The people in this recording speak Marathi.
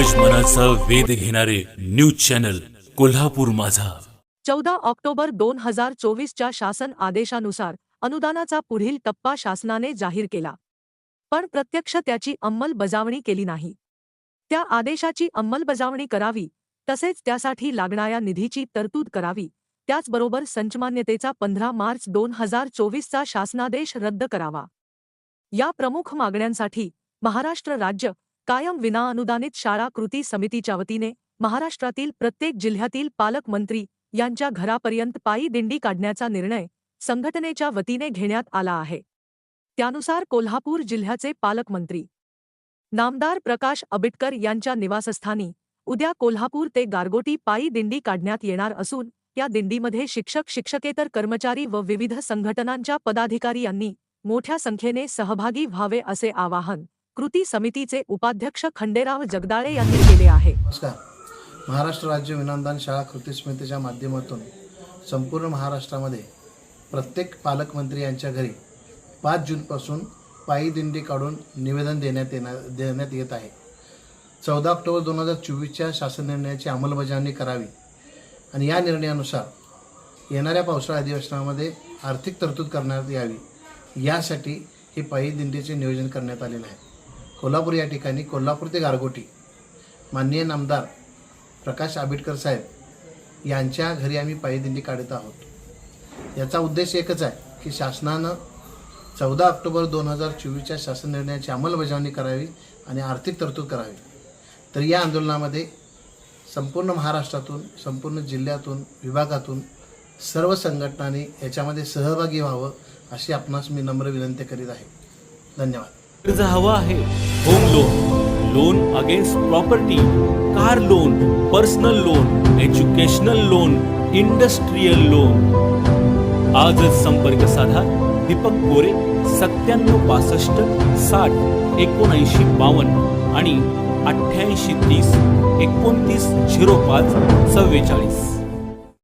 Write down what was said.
बातम्यांचा वेध घेणारे न्यूज चॅनल कोल्हापूर माझा. चौदा ऑक्टोबर दोन हजार चोवीसच्या शासन आदेशानुसार अनुदानाचा पुढील टप्पा शासनाने जाहीर केला. पण प्रत्यक्ष त्याची अंमलबजावणी केली नाही. त्या आदेशाची अंमलबजावणी करावी तसेच त्यासाठी लागणाऱ्या निधीची तरतूद करावी त्याचबरोबर संचमान्यतेचा पंधरा मार्च दोन हजार चोवीसचा शासनादेश रद्द करावा. या प्रमुख मागण्यांसाठी महाराष्ट्र राज्य कायम विनाअनुदानित शाळा कृती समितीच्या वतीने महाराष्ट्रातील प्रत्येक जिल्ह्यातील पालकमंत्री यांच्या घरापर्यंत पायी दिंडी काढण्याचा निर्णय संघटनेच्या वतीने घेण्यात आला आहे. त्यानुसार कोल्हापूर जिल्ह्याचे पालकमंत्री नामदार प्रकाश आंबेडकर यांच्या निवासस्थानी उद्या कोल्हापूर ते गारगोटी पायी दिंडी काढण्यात येणार असून या दिंडीमध्ये शिक्षक शिक्षकेतर कर्मचारी व विविध संघटनांच्या पदाधिकारी यांनी मोठ्या संख्येने सहभागी व्हावे असे आवाहन कृती समितीचे उपाध्यक्ष खंडेराव जगदाळे यांनी केले आहे. नमस्कार. महाराष्ट्र राज्य विनामदान शाळा कृती समितीच्या माध्यमातून संपूर्ण महाराष्ट्रामध्ये प्रत्येक पालकमंत्री यांच्या घरी पाच जूनपासून पायी दिंडी काढून निवेदन देण्यात येणार देण्यात येत आहे. चौदा ऑक्टोबर दोन हजार चोवीसच्या शासन निर्णयाची अंमलबजावणी करावी आणि या निर्णयानुसार येणाऱ्या पावसाळा अधिवेशनामध्ये आर्थिक तरतूद करण्यात यावी. यासाठी हे पायी दिंडीचे नियोजन करण्यात आलेलं आहे. कोल्हापूर या ठिकाणी कोल्हापूर ते गारगोटी. माननीय नामदार प्रकाश आंबेडकर साहेब यांच्या घरी आम्ही पायी दिंडी काढत आहोत. याचा उद्देश एकच आहे की शासनानं चौदा ऑक्टोबर दोन हजार चोवीसच्या शासन निर्णयाची अंमलबजावणी करावी आणि आर्थिक तरतूद करावी. तर या आंदोलनामध्ये संपूर्ण महाराष्ट्रातून संपूर्ण जिल्ह्यातून विभागातून सर्व संघटनांनी याच्यामध्ये सहभागी व्हावं अशी आपणास मी नम्र विनंती करीत आहे. धन्यवाद. हवा हवं आहे. Home loan loan against property car loan personal loan educational loan industrial loan आजच संपर्क साधा. दीपक गोरे सत्त्याण्णव पासष्ट साठ एकोणऐंशी बावन्न आणि अठ्ठ्याऐंशी तीस एकोणतीस झिरो पाच चव्वेचाळीस